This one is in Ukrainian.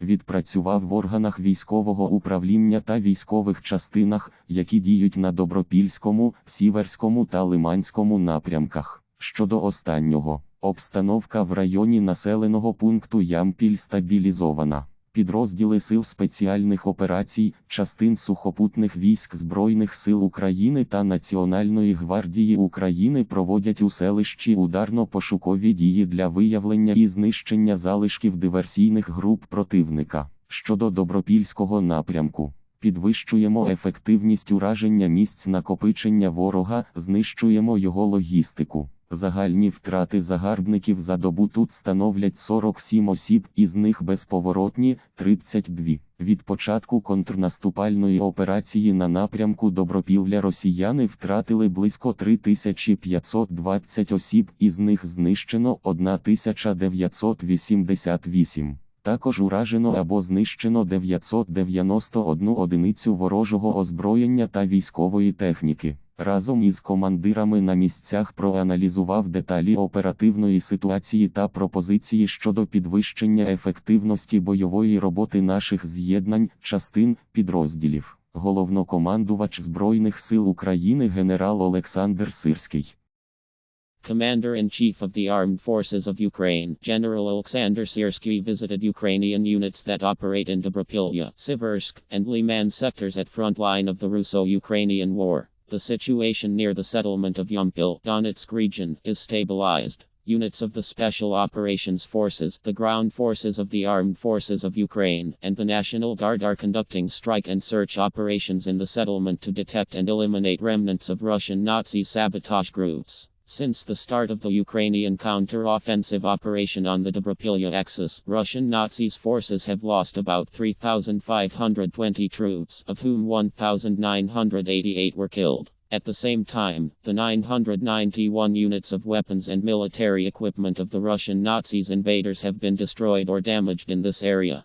Відпрацював в органах військового управління та військових частинах, які діють на Добропільському, Сіверському та Лиманському напрямках. Щодо останнього, обстановка в районі населеного пункту Ямпіль стабілізована. Підрозділи Сил спеціальних операцій, частин сухопутних військ Збройних сил України та Національної гвардії України проводять у селищі ударно-пошукові дії для виявлення і знищення залишків диверсійних груп противника. Щодо добропільського напрямку, підвищуємо ефективність ураження місць накопичення ворога, знищуємо його логістику. Загальні втрати загарбників за добу тут становлять 47 осіб, із них безповоротні 32. Від початку контрнаступальної операції на напрямку Добропілля росіяни втратили близько 3520 осіб, із них знищено 1988. Також уражено або знищено 991 одиницю ворожого озброєння та військової техніки. Разом із командирами на місцях проаналізував деталі оперативної ситуації та пропозиції щодо підвищення ефективності бойової роботи наших з'єднань, частин, підрозділів. Головнокомандувач Збройних сил України генерал Олександр Сирський. Commander-in-Chief of the Armed Forces of Ukraine, General Alexander Syrsky visited Ukrainian units that operate in Dobropilya, Siversk, and Liman sectors at front line of the Russo-Ukrainian war. The situation near the settlement of Yampil, Donetsk region, is stabilized. Units of the Special Operations Forces, the ground forces of the Armed Forces of Ukraine, and the National Guard are conducting strike and search operations in the settlement to detect and eliminate remnants of Russian Nazi sabotage groups. Since the start of the Ukrainian counter-offensive operation on the Dobropilya axis, Russian Nazis forces have lost about 3,520 troops, of whom 1,988 were killed. At the same time, the 991 units of weapons and military equipment of the Russian Nazis invaders have been destroyed or damaged in this area.